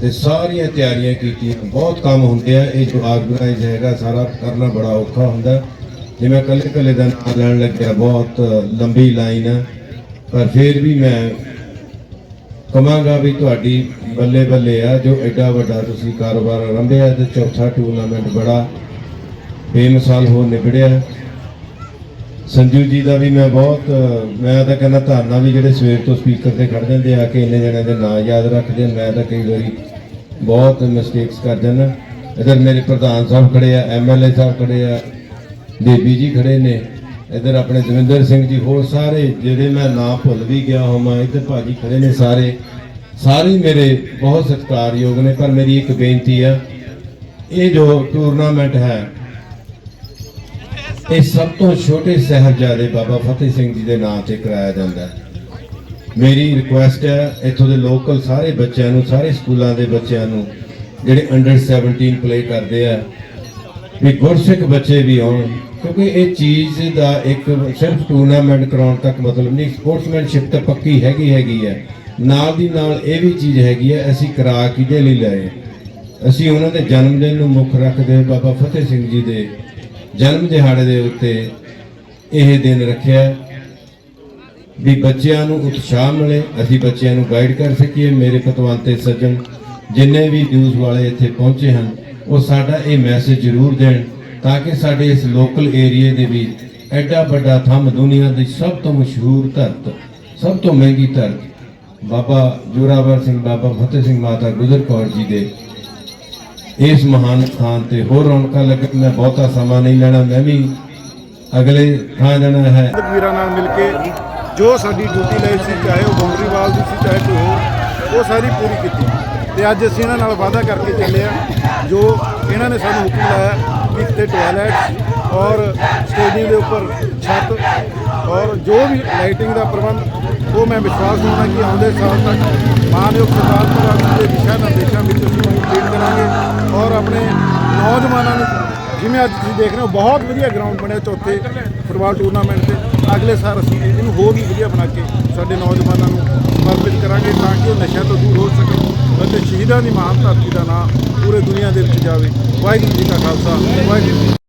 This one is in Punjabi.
ਤੇ ਸਾਰੀਆਂ ਤਿਆਰੀਆਂ ਕੀਤੀਆਂ। ਬਹੁਤ ਕੰਮ ਹੁੰਦੇ ਆ, ਇਹ ਜੋ ਆਰਗੇਨਾਈਜ਼ ਹੈਗਾ ਸਾਰਾ ਕਰਨਾ ਬੜਾ ਔਖਾ ਹੁੰਦਾ। ਜਿਵੇਂ ਕੱਲੇ ਕੱਲੇ ਦਾ ਨਾਮ ਲੈਣ ਲੱਗਿਆ, ਬਹੁਤ ਲੰਬੀ ਲਾਈਨ ਹੈ ਪਰ ਫਿਰ ਵੀ ਮੈਂ ਕਹਾਂਗਾ ਵੀ ਤੁਹਾਡੀ ਬੱਲੇ ਬੱਲੇ ਆ, ਜੋ ਐਡਾ ਵੱਡਾ ਤੁਸੀਂ ਕਾਰੋਬਾਰ ਆਰੰਭਿਆ ਤੇ ਚੌਥਾ ਟੂਰਨਾਮੈਂਟ ਬੜਾ ਬੇਮਿਸਾਲ ਹੋ ਨਿਬੜਿਆ। ਸੰਜੂ ਜੀ ਦਾ ਵੀ ਮੈਂ ਬਹੁਤ, ਮੈਂ ਤਾਂ ਕਹਿੰਦਾ ਧੰਨਾ ਵੀ ਜਿਹੜੇ ਸਵੇਰ ਤੋਂ ਸਪੀਕਰ ਤੇ ਖੜ ਜਾਂਦੇ ਆ, ਕੇ ਇੰਨੇ ਜਣਿਆਂ ਦੇ ਨਾਂ ਯਾਦ ਰੱਖਦੇ ਮੈਂ ਤਾਂ ਕਈ ਵਾਰੀ ਬਹੁਤ ਮਿਸਟੇਕਸ ਕਰ ਜਾਂਦਾ। ਇਧਰ ਮੇਰੇ ਪ੍ਰਧਾਨ ਸਾਹਿਬ ਖੜੇ ਆ ਐਮਐਲਏ ਸਾਹਿਬ ਖੜੇ ਆ ਦੇਵੀ ਜੀ ਖੜੇ ਨੇ। ਇਧਰ ਆਪਣੇ ਦਵਿੰਦਰ ਸਿੰਘ ਜੀ, ਹੋਰ ਸਾਰੇ ਜਿਹੜੇ ਮੈਂ ਨਾਂ ਭੁੱਲ ਵੀ ਗਿਆ ਹੋਵਾਂ, ਇੱਧਰ ਭਾਜੀ ਖੜੇ ਨੇ ਸਾਰੇ। ਸਾਰੇ ਮੇਰੇ ਬਹੁਤ ਸਤਿਕਾਰਯੋਗ ਨੇ, ਪਰ ਮੇਰੀ ਇੱਕ ਬੇਨਤੀ ਆ, ਇਹ ਜੋ ਟੂਰਨਾਮੈਂਟ ਹੈ ਇਹ ਸਭ ਤੋਂ ਛੋਟੇ ਸਾਹਿਬਜ਼ਾਦੇ ਬਾਬਾ ਫਤਿਹ ਸਿੰਘ ਜੀ ਦੇ ਨਾਮ ਤੇ ਕਰਾਇਆ ਜਾਂਦਾ ਹੈ। ਮੇਰੀ ਰਿਕੁਐਸਟ ਹੈ, ਇੱਥੋਂ ਦੇ ਲੋਕਲ ਸਾਰੇ ਬੱਚਿਆਂ ਨੂੰ, ਸਾਰੇ ਸਕੂਲਾਂ ਦੇ ਬੱਚਿਆਂ ਨੂੰ, ਜਿਹੜੇ ਅੰਡਰ 17 ਪਲੇ ਕਰਦੇ ਆ, ਵੀ ਗੁਰਸਿੱਖ ਬੱਚੇ ਵੀ ਆਉਣ, ਕਿਉਂਕਿ ਇਹ ਚੀਜ਼ ਦਾ ਇੱਕ ਸਿਰਫ ਟੂਰਨਾਮੈਂਟ ਕਰਾਉਣ ਤੱਕ ਮਤਲਬ ਨਹੀਂ ਸਪੋਰਟਸਮੈਨਸ਼ਿਪ ਤਾਂ ਪੱਕੀ ਹੈਗੀ ਹੈਗੀ ਹੈ। ਨਾਲ ਦੀ ਨਾਲ ਇਹ ਵੀ ਚੀਜ਼ ਹੈਗੀ ਹੈ, ਅਸੀਂ ਕਰਾ ਕਿਹਦੇ ਲਈ ਲਏ? ਅਸੀਂ ਉਹਨਾਂ ਦੇ ਜਨਮ ਦਿਨ ਨੂੰ ਮੁੱਖ ਰੱਖਦੇ ਹੋਏ ਬਾਬਾ ਫਤਿਹ ਸਿੰਘ ਜੀ ਦੇ ਜਨਮ ਦਿਹਾੜੇ ਦੇ ਉੱਤੇ ਇਹ ਦਿਨ ਰੱਖਿਆ ਵੀ ਬੱਚਿਆਂ ਨੂੰ ਉਤਸ਼ਾਹ ਮਿਲੇ, ਅਸੀਂ ਬੱਚਿਆਂ ਨੂੰ ਗਾਈਡ ਕਰ ਸਕੀਏ, ਮੇਰੇ ਪਤਵੰਤੇ ਸੱਜਣ, ਜਿੰਨੇ ਵੀ ਨਿਊਜ਼ ਵਾਲੇ ਇੱਥੇ ਪਹੁੰਚੇ ਹਨ, ਉਹ ਸਾਡਾ ਇਹ ਮੈਸੇਜ ਜ਼ਰੂਰ ਦੇਣ ਤਾਂ ਕਿ ਸਾਡੇ ਇਸ ਲੋਕਲ ਏਰੀਏ ਦੇ ਵਿੱਚ ਐਡਾ ਵੱਡਾ ਥੰਮ ਦੁਨੀਆ ਦੀ ਸਭ ਤੋਂ ਮਸ਼ਹੂਰ ਧਰਤ, ਸਭ ਤੋਂ ਮਹਿੰਗੀ ਧਰਤ, ਬਾਬਾ ਜੋਰਾਵਰ ਸਿੰਘ, ਬਾਬਾ ਫਤਿਹ ਸਿੰਘ ਮਾਤਾ ਗੁਜਰ ਕੌਰ ਜੀ ਦੇ ਇਸ ਮਹਾਨ ਸਥਾਨ ਤੇ ਹੋਰ ਰੌਣਕਾਂ ਲੱਗਣ ਮੈਂ ਬਹੁਤਾ ਸਮਾਂ ਨਹੀਂ ਲੈਣਾ, ਮੈਂ ਵੀ ਅਗਲੇ ਥਾਂ ਜਾਣਾ ਹੈ। ਵੀਰਾਂ ਨਾਲ ਮਿਲ ਕੇ ਜੋ ਸਾਡੀ ਡਿਊਟੀ ਲਾਈਫ ਸੀ, ਚਾਹੇ ਉਹ ਬਾਉਂਡਰੀ ਦੀ ਸੀ, ਚਾਹੇ ਕੋਈ ਹੋਰ, ਉਹ ਸਾਰੀ ਪੂਰੀ ਕੀਤੀ। ਤੇ ਅੱਜ ਅਸੀਂ ਇਹਨਾਂ ਨਾਲ ਵਾਅਦਾ ਕਰਕੇ ਚੱਲੇ ਆ ਜੋ ਇਹਨਾਂ ਨੇ ਸਾਨੂੰ ਹੁਕਮ ਲਾਇਆ ਕਿ ਇੱਥੇ ਟਾਇਲਟ ਔਰ ਸਟੇਡੀਅਮ ਦੇ ਉੱਪਰ ਛੱਤ, ਔਰ ਜੋ ਵੀ ਲਾਈਟਿੰਗ ਦਾ ਪ੍ਰਬੰਧ, ਉਹ ਮੈਂ ਵਿਸ਼ਵਾਸ ਦਿਵਾਉਣਾ ਕਿ ਆਉਂਦੇ ਸਾਲ ਤੱਕ ਮਾਨਯੋਗ ਸਰਕਾਰ ਪ੍ਰਧਾਨ ਦੇ ਦਿਸ਼ਾ ਨਿਰਦੇਸ਼ਾਂ ਵਿੱਚ ਅਸੀਂ ਕੰਪਲੀਟ ਕਰਾਂਗੇ ਨੌਜਵਾਨਾਂ ਨੂੰ ਜਿਵੇਂ ਅੱਜ ਤੁਸੀਂ ਦੇਖ ਰਹੇ ਹੋ, ਬਹੁਤ ਵਧੀਆ ਗਰਾਊਂਡ ਬਣਿਆ ਚੌਥੇ ਫੁੱਟਬਾਲ ਟੂਰਨਾਮੈਂਟ ਤੇ। ਅਗਲੇ ਸਾਲ ਅਸੀਂ ਇਹਨੂੰ ਹੋਰ ਵੀ ਵਧੀਆ ਬਣਾ ਕੇ ਸਾਡੇ ਨੌਜਵਾਨਾਂ ਨੂੰ ਸਮਰਪਿਤ ਕਰਾਂਗੇ ਤਾਂ ਕਿ ਉਹ ਨਸ਼ਿਆਂ ਤੋਂ ਦੂਰ ਹੋ ਸਕਣ ਅਤੇ ਸ਼ਹੀਦਾਂ ਦੀ ਮਹਾਨ ਧਰਤੀ ਦਾ ਨਾਮ ਪੂਰੇ ਦੁਨੀਆ ਦੇ ਵਿੱਚ ਜਾਵੇ। ਵਾਹਿਗੁਰੂ ਜੀ ਕਾ ਖਾਲਸਾ, ਵਾਹਿਗੁਰੂ ਜੀ